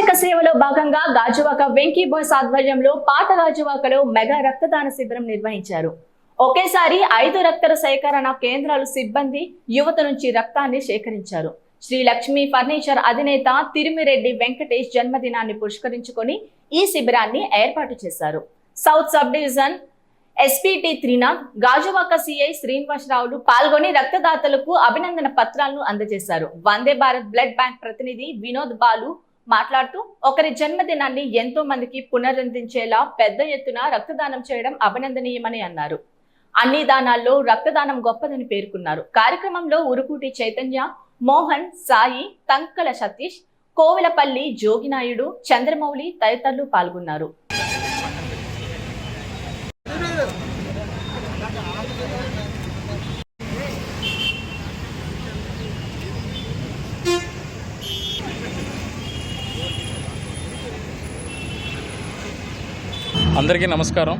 సామాజిక సేవలో భాగంగా గాజువాక వెంకీ బాయ్స్ ఆధ్వర్యంలో పాత గాజువాకలో మెగా రక్తదాన శిబిరం నిర్వహించారు. ఒకేసారి ఐదు రక్త సేకరణ కేంద్రాలు సిబ్బంది యువత నుంచి రక్తాన్ని సేకరించారు. శ్రీ లక్ష్మీ ఫర్నిచర్ అధినేత తిరుమిరెడ్డి వెంకటేష్ జన్మదినాన్ని పురస్కరించుకొని ఈ శిబిరాన్ని ఏర్పాటు చేశారు. సౌత్ సబ్ డివిజన్ ఎస్పీటీ త్రినాథ్ గాజువాక సిఐ శ్రీనివాసరావులు పాల్గొని రక్తదాతలకు అభినందన పత్రాలను అందజేశారు. వందే భారత్ బ్లడ్ బ్యాంక్ ప్రతినిధి వినోద్ బాలు మాట్లాడుతూ ఒకరి జన్మదినాన్ని ఎంతో మందికి పునరుద్ధరించేలా పెద్ద ఎత్తున రక్తదానం చేయడం అభినందనీయమని అన్నారు. అన్ని దానాల్లో రక్తదానం గొప్పదని పేర్కొన్నారు. కార్యక్రమంలో ఉరుకుటి చైతన్య మోహన్ సాయి తంకల సతీష్ కోవిలపల్లి జోగినాయుడు చంద్రమౌళి తదితరులు పాల్గొన్నారు. అందరికీ నమస్కారం.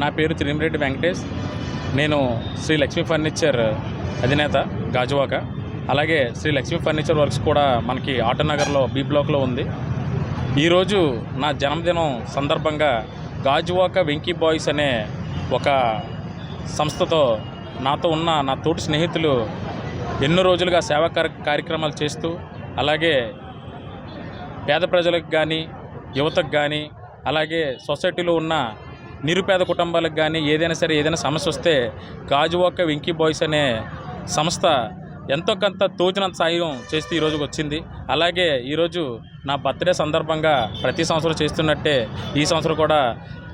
నా పేరు తిరిమిరెడ్డి వెంకటేష్. నేను శ్రీ లక్ష్మీ ఫర్నిచర్ అధినేత గాజువాక. అలాగే శ్రీ లక్ష్మీ ఫర్నిచర్ వర్క్స్ కూడా మనకి ఆటనగర్లో బి బ్లాక్లో ఉంది. ఈరోజు నా జన్మదినం సందర్భంగా గాజువాక వెంకీ బాయ్స్ అనే ఒక సంస్థతో నాతో ఉన్న నా తోటి స్నేహితులు ఎన్నో రోజులుగా సేవా కార్యక్రమాలు చేస్తూ అలాగే పేద ప్రజలకు కానీ యువతకు కానీ అలాగే సొసైటీలో ఉన్న నిరుపేద కుటుంబాలకు కానీ ఏదైనా సరే ఏదైనా సమస్య వస్తే గాజువాక వెంకీ బాయ్స్ అనే సంస్థ ఎంతో కొంత తోచినంత సాయం చేస్తూ ఈరోజుకి వచ్చింది. అలాగే ఈరోజు నా బర్త్డే సందర్భంగా ప్రతి సంవత్సరం చేస్తున్నట్టే ఈ సంవత్సరం కూడా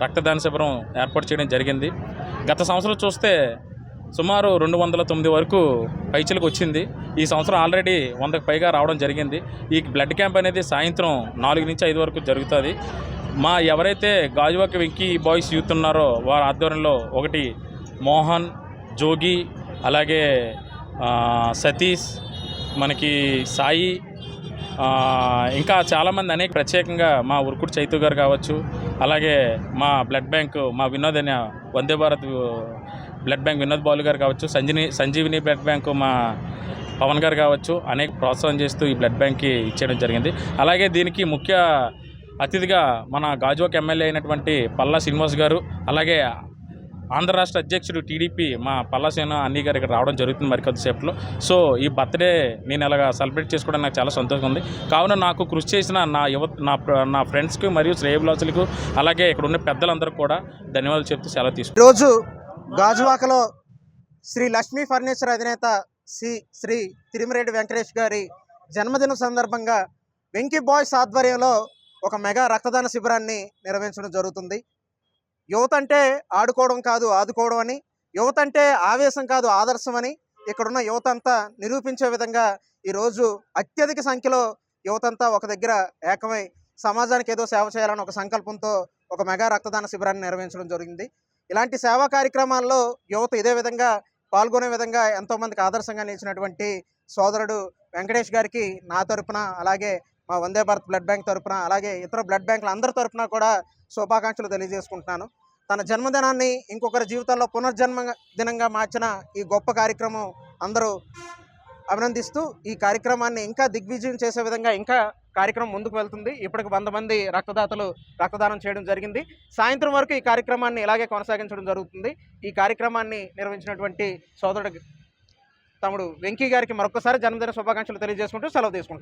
రక్తదాన శిబిరం ఏర్పాటు చేయడం జరిగింది. గత సంవత్సరం చూస్తే సుమారు రెండు వందల తొమ్మిది వరకు పైచలకు వచ్చింది. ఈ సంవత్సరం ఆల్రెడీ వందకు పైగా రావడం జరిగింది. ఈ బ్లడ్ క్యాంప్ అనేది సాయంత్రం నాలుగు నుంచి ఐదు వరకు జరుగుతుంది. మా ఎవరైతే గాజువాక వెంకీ బాయ్స్ యూత్ ఉన్నారో వారి ఆధ్వర్యంలో ఒకటి మోహన్ జోగి అలాగే సతీష్ మనకి సాయి ఇంకా చాలామంది అనేక ప్రత్యేకంగా మా ఉరుకుడు చైతు గారు కావచ్చు అలాగే మా బ్లడ్ బ్యాంక్ మా వినోద్ అనే వందే భారత్ బ్లడ్ బ్యాంక్ వినోద్ బాలు గారు కావచ్చు సంజీని సంజీవిని బ్లడ్ బ్యాంక్ మా పవన్ గారు కావచ్చు అనేక ప్రోత్సాహం చేస్తూ ఈ బ్లడ్ బ్యాంక్కి ఇచ్చేయడం జరిగింది. అలాగే దీనికి ముఖ్య అతిథిగా మన గాజువాక ఎమ్మెల్యే అయినటువంటి పల్లా శ్రీనివాస్ గారు అలాగే ఆంధ్ర రాష్ట్ర అధ్యక్షుడు టీడీపీ మా పల్లాసేన అన్ని గారు ఇక్కడ రావడం జరుగుతుంది మరి కొద్దిసేపులో సో ఈ బర్త్డే నేను ఇలాగా సెలబ్రేట్ చేసుకోవడం నాకు చాలా సంతోషంగా ఉంది. కావున నాకు కృషి చేసిన నా యువ నా నా ఫ్రెండ్స్కి మరియు శ్రేయభిలాసులకు అలాగే ఇక్కడ ఉన్న పెద్దలందరూ కూడా ధన్యవాదాలు చెప్తూ సెలవు తీసుకు ఈరోజు గాజువాకలో శ్రీ లక్ష్మీ ఫర్నిచర్ అధినేత శ్రీ శ్రీ తిరిమిరెడ్డి వెంకటేష్ గారి జన్మదినం సందర్భంగా వెంకీ బాయ్స్ ఆధ్వర్యంలో ఒక మెగా రక్తదాన శిబిరాన్ని నిర్వహించడం జరుగుతుంది. యువత అంటే ఆడుకోవడం కాదు ఆదుకోవడం అని యువత అంటే ఆవేశం కాదు ఆదర్శం అని ఇక్కడున్న యువత అంతా నిరూపించే విధంగా ఈరోజు అత్యధిక సంఖ్యలో యువతంతా ఒక దగ్గర ఏకమై సమాజానికి ఏదో సేవ చేయాలని ఒక సంకల్పంతో ఒక మెగా రక్తదాన శిబిరాన్ని నిర్వహించడం జరిగింది. ఇలాంటి సేవా కార్యక్రమాల్లో యువత ఇదే విధంగా పాల్గొనే విధంగా ఎంతోమందికి ఆదర్శంగా నిలిచినటువంటి సోదరుడు వెంకటేష్ గారికి నా తరపున అలాగే మా వందే భారత్ బ్లడ్ బ్యాంక్ తరపున అలాగే ఇతర బ్లడ్ బ్యాంకుల అందరి తరపున కూడా శుభాకాంక్షలు తెలియజేసుకుంటున్నాను. తన జన్మదినాన్ని ఇంకొకరి జీవితాల్లో పునర్జన్మ దినంగా మార్చిన ఈ గొప్ప కార్యక్రమం అందరూ అభినందిస్తూ ఈ కార్యక్రమాన్ని ఇంకా దిగ్విజయం చేసే విధంగా ఇంకా కార్యక్రమం ముందుకు వెళ్తుంది. ఇప్పటికి వంద మంది రక్తదాతలు రక్తదానం చేయడం జరిగింది. సాయంత్రం వరకు ఈ కార్యక్రమాన్ని ఇలాగే కొనసాగించడం జరుగుతుంది. ఈ కార్యక్రమాన్ని నిర్వహించినటువంటి సోదరుడు తమ్ముడు వెంకీ గారికి మరొకసారి జన్మదిన శుభాకాంక్షలు తెలియజేసుకుంటూ సెలవు తీసుకుంటున్నాను.